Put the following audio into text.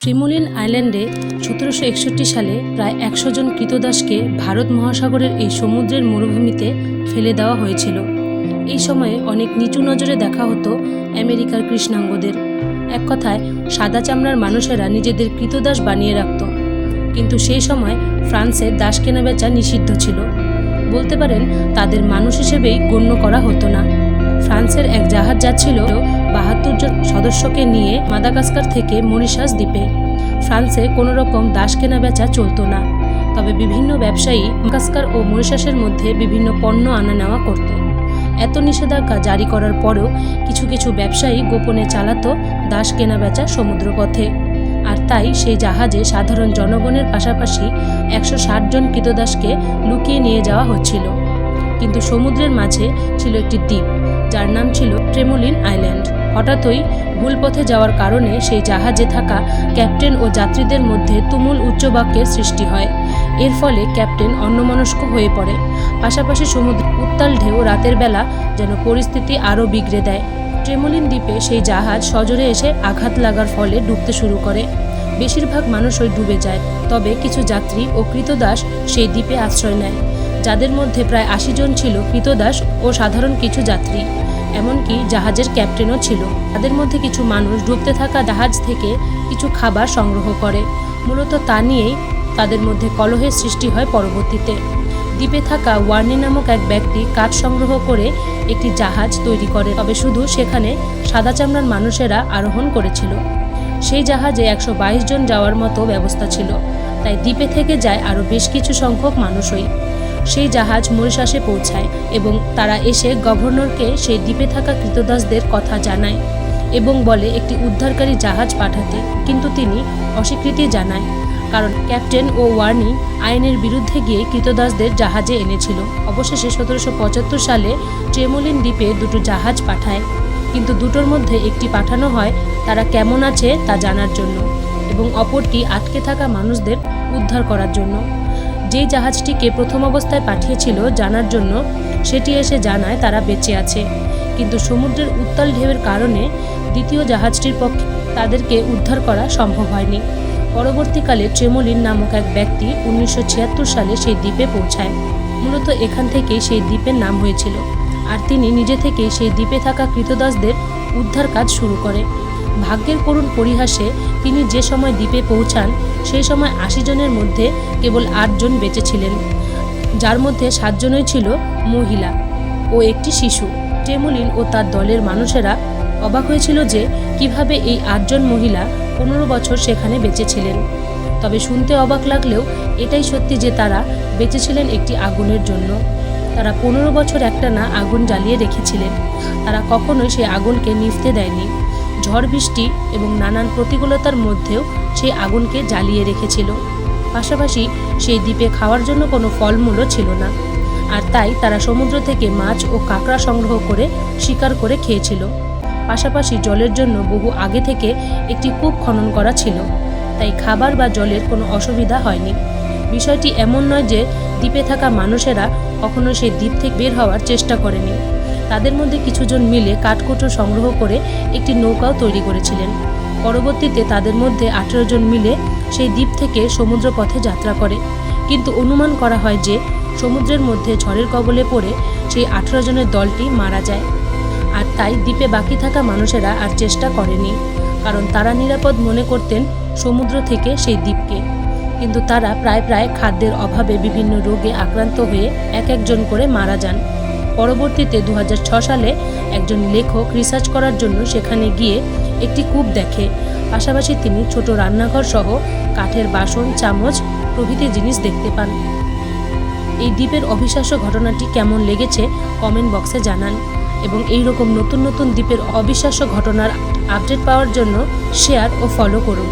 ট্রিমোলিন আইল্যান্ডে সতেরোশো একষট্টি সালে প্রায় একশো জন কৃতদাসকে ভারত মহাসাগরের এই সমুদ্রের মরুভূমিতে ফেলে দেওয়া হয়েছিল। এই সময়ে অনেক নিচু নজরে দেখা হতো আমেরিকার কৃষ্ণাঙ্গদের। এক কথায়, সাদা চামড়ার মানুষেরা নিজেদের কৃতদাস বানিয়ে রাখত। কিন্তু সেই সময় ফ্রান্সে দাস কেনাবেচা নিষিদ্ধ ছিল। বলতে পারেন, তাদের মানুষ হিসেবেই গণ্য করা হতো না। ফ্রান্সের এক জাহাজ যাচ্ছিল বাহাত্তর জন সদস্যকে নিয়ে মাদাগাস্কার থেকে মরিশাস দ্বীপে। ফ্রান্সে কোনো রকম দাস কেনা বেচা চলতো না। তবে বিভিন্ন ব্যবসায়ী মাদাগাস্কার ও মরিশাসের মধ্যে বিভিন্ন পণ্য আনা নেওয়া করত। এত নিষেধাজ্ঞা জারি করার পরেও কিছু কিছু ব্যবসায়ী গোপনে চালাতো দাস কেনা বেচা সমুদ্রপথে। আর তাই সেই জাহাজে সাধারণ জনগণের পাশাপাশি একশো ষাট জন কৃতদাসকে লুকিয়ে নিয়ে যাওয়া হচ্ছিল। কিন্তু সমুদ্রের মাঝে ছিল একটি দ্বীপ। যার নাম ছিল ট্রেমোলিন আইল্যান্ড। হঠাৎই ভুল পথে যাওয়ার কারণে সেই জাহাজে থাকা ক্যাপ্টেন ও যাত্রীদের মধ্যে তুমুল উচ্চবাক্যের সৃষ্টি হয়। এর ফলে ক্যাপ্টেন অন্যমনস্ক হয়ে পড়ে। পাশাপাশি সমুদ্র উত্তাল ঢেউ রাতের বেলা যেন পরিস্থিতি আরও বিগড়ে দেয়। ট্রেমোলিন দ্বীপে সেই জাহাজ সজোরে এসে আঘাত লাগার ফলে ডুবতে শুরু করে। বেশিরভাগ মানুষই ডুবে যায়, তবে কিছু যাত্রী ও কৃতদাস সেই দ্বীপে আশ্রয় নেয়। যাদের মধ্যে প্রায় আশি জন ছিল কৃতদাস ও সাধারণ কিছু যাত্রী, এমনকি জাহাজের ক্যাপ্টেনও ছিল। তাদের মধ্যে কিছু মানুষ ডুবতে থাকা জাহাজ থেকে কিছু খাবার সংগ্রহ করে। মূলত তা নিয়েই তাদের মধ্যে কলহের সৃষ্টি হয় পরবর্তীতে। দ্বীপে থাকা ওয়ার্নি নামক এক ব্যক্তি কাঠ সংগ্রহ করে একটি জাহাজ তৈরি করে। তবে শুধু সেখানে সাদা চামড়ার মানুষেরা আরোহণ করেছিল। সেই জাহাজে একশো বাইশ জন যাওয়ার মতো ব্যবস্থা ছিল। তাই দ্বীপে থেকে যায় আরও বেশ কিছু সংখ্যক মানুষই। সেই জাহাজ মরিশাসে পৌঁছায় এবং তারা এসে গভর্নরকে সেই দ্বীপে থাকা কৃতদাসদের কথা জানায় এবং বলে একটি উদ্ধারকারী জাহাজ পাঠাতে। কিন্তু তিনি অস্বীকৃতি জানায়, কারণ ক্যাপ্টেন ও ওয়ার্নি আইনের বিরুদ্ধে গিয়ে কৃতদাসদের জাহাজে এনেছিল। অবশেষে সতেরোশো পঁচাত্তর সালে ট্রেমোলিন দ্বীপে দুটো জাহাজ পাঠায়, কিন্তু দুটোর মধ্যে একটি পাঠানো হয় তারা কেমন আছে তা জানার জন্য এবং অপরটি আটকে থাকা মানুষদের উদ্ধার করার জন্য। যেই জাহাজটিকে প্রথম অবস্থায় পাঠিয়েছিল জানার জন্য, সেটি এসে জানায় তারা বেঁচে আছে। কিন্তু সমুদ্রের উত্তাল ঢেউয়ের কারণে দ্বিতীয় জাহাজটির পক্ষে তাদেরকে উদ্ধার করা সম্ভব হয়নি। পরবর্তীকালে ট্রেমোলিন নামক এক ব্যক্তি উনিশশো ছিয়াত্তর সালে সেই দ্বীপে পৌঁছায়। মূলত এখান থেকেই সেই দ্বীপের নাম হয়েছিল। আর তিনি নিজে থেকেই সেই দ্বীপে থাকা কৃতদাসদের উদ্ধার কাজ শুরু করে। ভাগ্যের করুণ পরিহাসে তিনি যে সময় দ্বীপে পৌঁছান, সেই সময় আশি জনের মধ্যে কেবল আটজন বেঁচে ছিলেন, যার মধ্যে সাতজনই ছিল মহিলা ও একটি শিশু। টেমুলিন ও তার দলের মানুষেরা অবাক হয়েছিল যে কীভাবে এই আটজন মহিলা পনেরো বছর সেখানে বেঁচেছিলেন তবে শুনতে অবাক লাগলেও এটাই সত্যি যে তারা বেঁচেছিলেন একটি আগুনের জন্য। তারা পনেরো বছর একটানা আগুন জ্বালিয়ে রেখেছিলেন। তারা কখনোই সেই আগুনকে নিভতে দেয়নি। ঝড় বৃষ্টি এবং নানান প্রতিকূলতার মধ্যেও সেই আগুনকে জ্বালিয়ে রেখেছিল। পাশাপাশি সেই দ্বীপে খাওয়ার জন্য কোনো ফলমূলও ছিল না। আর তাই তারা সমুদ্র থেকে মাছ ও কাঁকড়া সংগ্রহ করে শিকার করে খেয়েছিল। পাশাপাশি জলের জন্য বহু আগে থেকে একটি কূপ খনন করা ছিল। তাই খাবার বা জলের কোনো অসুবিধা হয়নি। বিষয়টি এমন নয় যে দ্বীপে থাকা মানুষেরা কখনো সেই দ্বীপ থেকে বের হওয়ার চেষ্টা করেনি। তাদের মধ্যে কিছুজন মিলে কাঠকুটো সংগ্রহ করে একটি নৌকাও তৈরি করেছিলেন। পরবর্তীতে তাদের মধ্যে আঠেরো জন মিলে সেই দ্বীপ থেকে সমুদ্র পথে যাত্রা করে। কিন্তু অনুমান করা হয় যে সমুদ্রের মধ্যে ঝড়ের কবলে পড়ে সেই আঠেরো জনের দলটি মারা যায়। আর তাই দ্বীপে বাকি থাকা মানুষেরা আর চেষ্টা করেনি, কারণ তারা নিরাপদ মনে করতেন সমুদ্র থেকে সেই দ্বীপকে। কিন্তু তারা প্রায় প্রায় খাদ্যের অভাবে বিভিন্ন রোগে আক্রান্ত হয়ে এক একজন করে মারা যান। পরবর্তীতে দু সালে একজন লেখক রিসার্চ করার জন্য সেখানে গিয়ে একটি কূপ দেখে। পাশাপাশি তিনি ছোট রান্নাঘর সহ কাঠের বাসন, চামচ প্রভৃতি জিনিস দেখতে পান। এই দ্বীপের অবিশ্বাস্য ঘটনাটি কেমন লেগেছে কমেন্ট বক্সে জানান এবং এই রকম নতুন নতুন দ্বীপের অবিশ্বাস্য ঘটনার আপডেট পাওয়ার জন্য শেয়ার ও ফলো করুন।